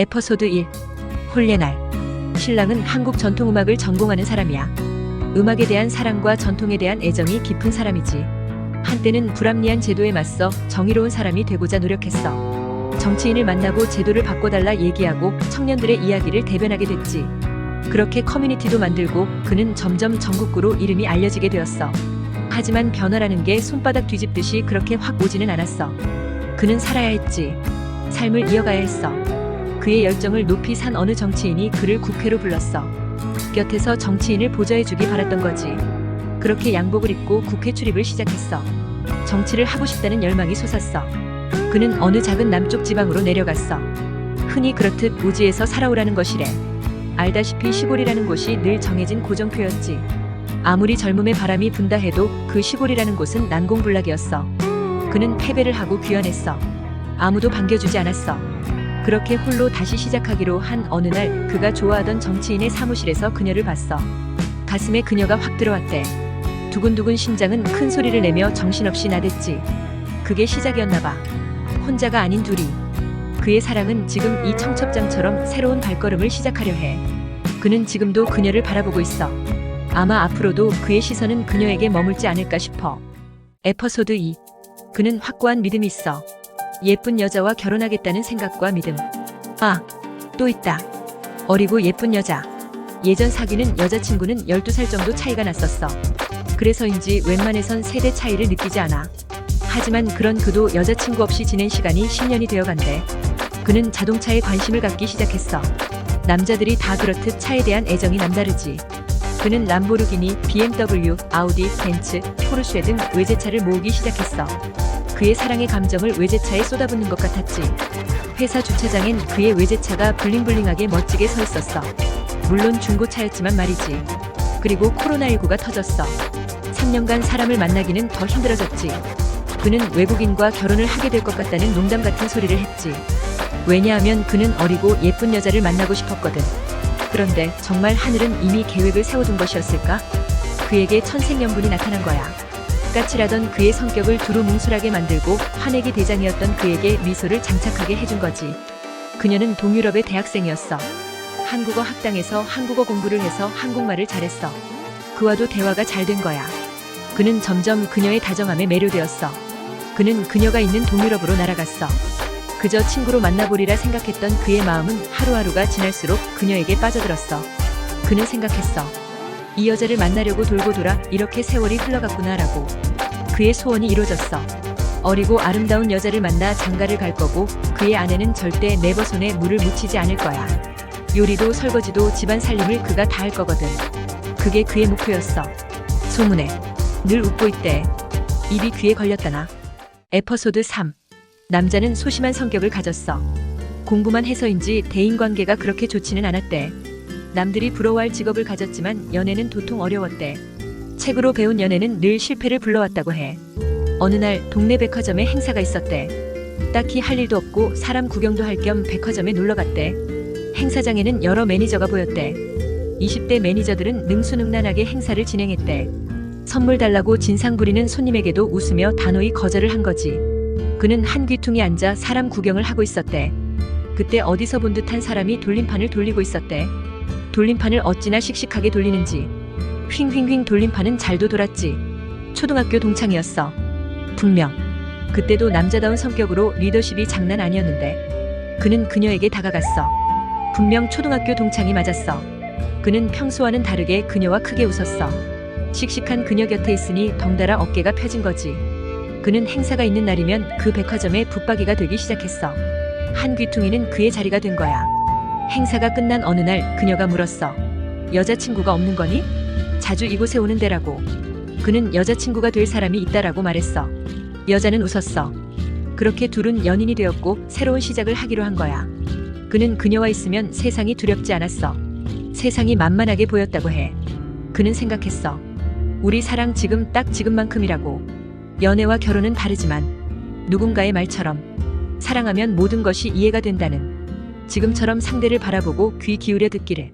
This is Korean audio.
에퍼소드 1 홀례날 신랑은 한국 전통음악을 전공하는 사람이야. 음악에 대한 사랑과 전통에 대한 애정이 깊은 사람이지. 한때는 불합리한 제도에 맞서 정의로운 사람이 되고자 노력했어. 정치인을 만나고 제도를 바꿔달라 얘기하고 청년들의 이야기를 대변하게 됐지. 그렇게 커뮤니티도 만들고 그는 점점 전국구로 이름이 알려지게 되었어. 하지만 변화라는 게 손바닥 뒤집듯이 그렇게 확 오지는 않았어. 그는 살아야 했지. 삶을 이어가야 했어. 그의 열정을 높이 산 어느 정치인이 그를 국회로 불렀어. 곁에서 정치인을 보좌해주기 바랐던 거지. 그렇게 양복을 입고 국회 출입을 시작했어. 정치를 하고 싶다는 열망이 솟았어. 그는 어느 작은 남쪽 지방으로 내려갔어. 흔히 그렇듯 우지에서 살아오라는 것이래. 알다시피 시골이라는 곳이 늘 정해진 고정표였지. 아무리 젊음의 바람이 분다 해도 그 시골이라는 곳은 난공불락이었어. 그는 패배를 하고 귀환했어. 아무도 반겨주지 않았어. 그렇게 홀로 다시 시작하기로 한 어느 날 그가 좋아하던 정치인의 사무실에서 그녀를 봤어. 가슴에 그녀가 확 들어왔대. 두근두근 심장은 큰 소리를 내며 정신없이 나댔지. 그게 시작이었나 봐. 혼자가 아닌 둘이. 그의 사랑은 지금 이 청첩장처럼 새로운 발걸음을 시작하려 해. 그는 지금도 그녀를 바라보고 있어. 아마 앞으로도 그의 시선은 그녀에게 머물지 않을까 싶어. 에퍼소드 2. 그는 확고한 믿음이 있어. 예쁜 여자와 결혼하겠다는 생각과 믿음. 아, 또 있다. 어리고 예쁜 여자. 예전 사귀는 여자친구는 12살 정도 차이가 났었어. 그래서인지 웬만해선 세대 차이를 느끼지 않아. 하지만 그런 그도 여자친구 없이 지낸 시간이 10년이 되어 간대. 그는 자동차에 관심을 갖기 시작했어. 남자들이 다 그렇듯 차에 대한 애정이 남다르지. 그는 람보르기니, BMW, 아우디, 벤츠, 포르쉐 등 외제차를 모으기 시작했어. 그의 사랑의 감정을 외제차에 쏟아붓는 것 같았지. 회사 주차장엔 그의 외제차가 블링블링하게 멋지게 서 있었어. 물론 중고차였지만 말이지. 그리고 코로나19가 터졌어. 3년간 사람을 만나기는 더 힘들어졌지. 그는 외국인과 결혼을 하게 될 것 같다는 농담 같은 소리를 했지. 왜냐하면 그는 어리고 예쁜 여자를 만나고 싶었거든. 그런데 정말 하늘은 이미 계획을 세워둔 것이었을까? 그에게 천생연분이 나타난 거야. 까칠하던 그의 성격을 두루 뭉술하게 만들고 화내기 대장이었던 그에게 미소를 장착하게 해준 거지. 그녀는 동유럽의 대학생이었어. 한국어 학당에서 한국어 공부를 해서 한국말을 잘했어. 그와도 대화가 잘 된 거야. 그는 점점 그녀의 다정함에 매료되었어. 그는 그녀가 있는 동유럽으로 날아갔어. 그저 친구로 만나보리라 생각했던 그의 마음은 하루하루가 지날수록 그녀에게 빠져들었어. 그는 생각했어. 이 여자를 만나려고 돌고 돌아 이렇게 세월이 흘러갔구나라고. 그의 소원이 이루어졌어. 어리고 아름다운 여자를 만나 장가를 갈 거고 그의 아내는 절대 네버 손에 물을 묻히지 않을 거야. 요리도 설거지도 집안 살림을 그가 다 할 거거든. 그게 그의 목표였어. 소문에 늘 웃고 있대. 입이 귀에 걸렸다나. 에퍼소드 3. 남자는 소심한 성격을 가졌어. 공부만 해서인지 대인관계가 그렇게 좋지는 않았대. 남들이 부러워할 직업을 가졌지만 연애는 도통 어려웠대. 책으로 배운 연애는 늘 실패를 불러왔다고 해. 어느 날 동네 백화점에 행사가 있었대. 딱히 할 일도 없고 사람 구경도 할 겸 백화점에 놀러 갔대. 행사장에는 여러 매니저가 보였대. 20대 매니저들은 능수능란하게 행사를 진행했대. 선물 달라고 진상 부리는 손님에게도 웃으며 단호히 거절을 한 거지. 그는 한 귀퉁이 앉아 사람 구경을 하고 있었대. 그때 어디서 본 듯한 사람이 돌림판을 돌리고 있었대. 돌림판을 어찌나 씩씩하게 돌리는지. 휭휭휭 돌림판은 잘도 돌았지. 초등학교 동창이었어. 분명. 그때도 남자다운 성격으로 리더십이 장난 아니었는데. 그는 그녀에게 다가갔어. 분명 초등학교 동창이 맞았어. 그는 평소와는 다르게 그녀와 크게 웃었어. 씩씩한 그녀 곁에 있으니 덩달아 어깨가 펴진 거지. 그는 행사가 있는 날이면 그 백화점에 붙박이가 되기 시작했어. 한 귀퉁이는 그의 자리가 된 거야. 행사가 끝난 어느 날 그녀가 물었어. 여자친구가 없는 거니? 자주 이곳에 오는 데라고. 그는 여자친구가 될 사람이 있다라고 말했어. 여자는 웃었어. 그렇게 둘은 연인이 되었고 새로운 시작을 하기로 한 거야. 그는 그녀와 있으면 세상이 두렵지 않았어. 세상이 만만하게 보였다고 해. 그는 생각했어. 우리 사랑 지금 딱 지금만큼이라고. 연애와 결혼은 다르지만 누군가의 말처럼 사랑하면 모든 것이 이해가 된다는 지금처럼 상대를 바라보고 귀 기울여 듣기를